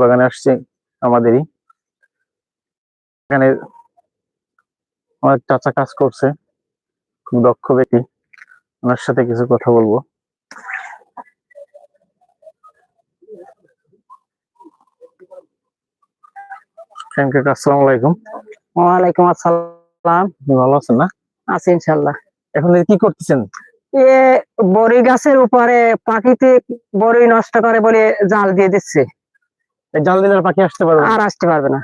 বাগানে আসছে আমাদেরই। এখানে আমার চাচা কাজ করছে খুব দক্ষ ব্যক্তি। ওনার সাথে কিছু কথা বলব। আসসালামু আলাইকুম। ওয়ালাইকুম আসসালাম। ভালো আছেন না? আছি এখন কি করতেছেন? এ বড়ি গাছের উপরে প্রাকৃতিক বড়ি নষ্ট করে বলে জাল দিয়ে দিচ্ছে। জাল দিলে পাখি আসতে পারবে আর আসতে পারবে না।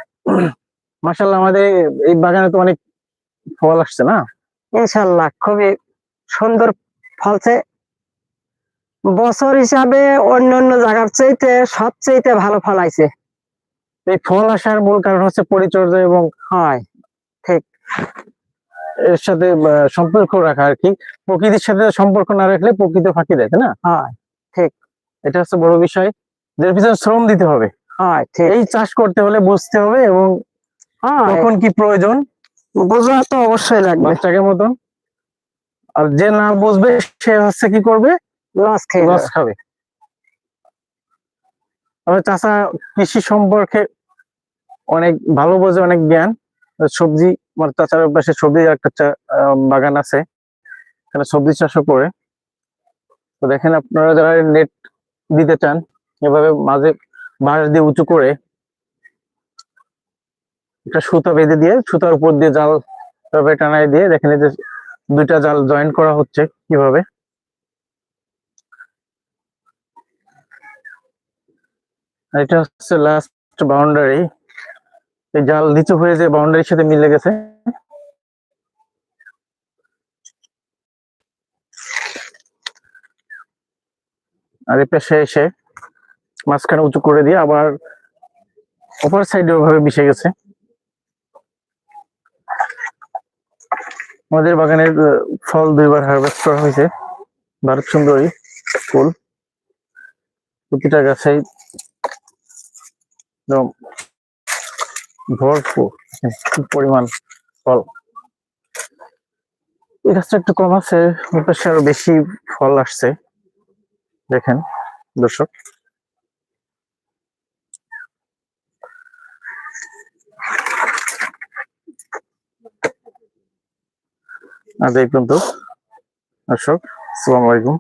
মাসাল্লাহ আমাদের এই বাগানে তো অনেক ফল আসছে না? ইনশাল্লাহ খুবই সুন্দর ফলছে বছর হিসাবে অন্য অন্য জায়গার চাইতে সবচেয়ে ভালো ফল আইছে। এই ফল আসার মূল কারণ হচ্ছে পরিচর্যা এবং হয় ঠিক। এর সাথে সম্পর্ক রাখা আর কি। প্রকৃতির সাথে সম্পর্ক না রাখলে প্রকৃতি ফাঁকি দেয় না? হয় ঠিক। এটা হচ্ছে বড় বিষয়। এর পিছনে শ্রম দিতে হবে। এই চাষ করতে হলে বুঝতে হবে এবং হয় কখন কি প্রয়োজন? বোঝা তো অবশ্যই লাগবে। বাচ্চাকে মতন। আর যে না বুঝবে সে হচ্ছে কি করবে? লস খেয়ে লস খাবে। তবে চাষা কৃষি সম্পর্কে অনেক ভালো বোঝে অনেক জ্ঞান। সবজি আমার চাচার পাশে সবজি একটা বাগান আছে। এখানে সবজি চাষও করে। তো দেখেন আপনারা যারা নেট দিতে চান এভাবে মাঝে বাঁশ দিয়ে উঁচু করে একটা সুতা বেঁধে দিয়ে, সুতার উপর দিয়ে জাল এভাবে টানাই দিয়ে দেখেন যে দুইটা জাল জয়েন করা হচ্ছে কীভাবে। এটা হচ্ছে লাস্ট বাউন্ডারি এই জাল নিচু হয়ে যে বাউন্ডারির সাথে মিলে গেছে। আর এই পাশে এসে মাঝখানে উঁচু করে দিয়ে আবার অপর সাইডে ওভাবে মিশে গেছে। আমাদের বাগানের ফল দুইবার হারভেস্ট করা হয়েছে। ভারত সুন্দরী ফুল। প্রতিটা গাছে একদম ভরপুর কি পরিমাণ ফল। এই গাছটা একটু কম আছে আরও বেশি ফল আসছে। দেখেন, দর্শক। আজ এই পর্যন্ত দর্শক আসসালামু আলাইকুম।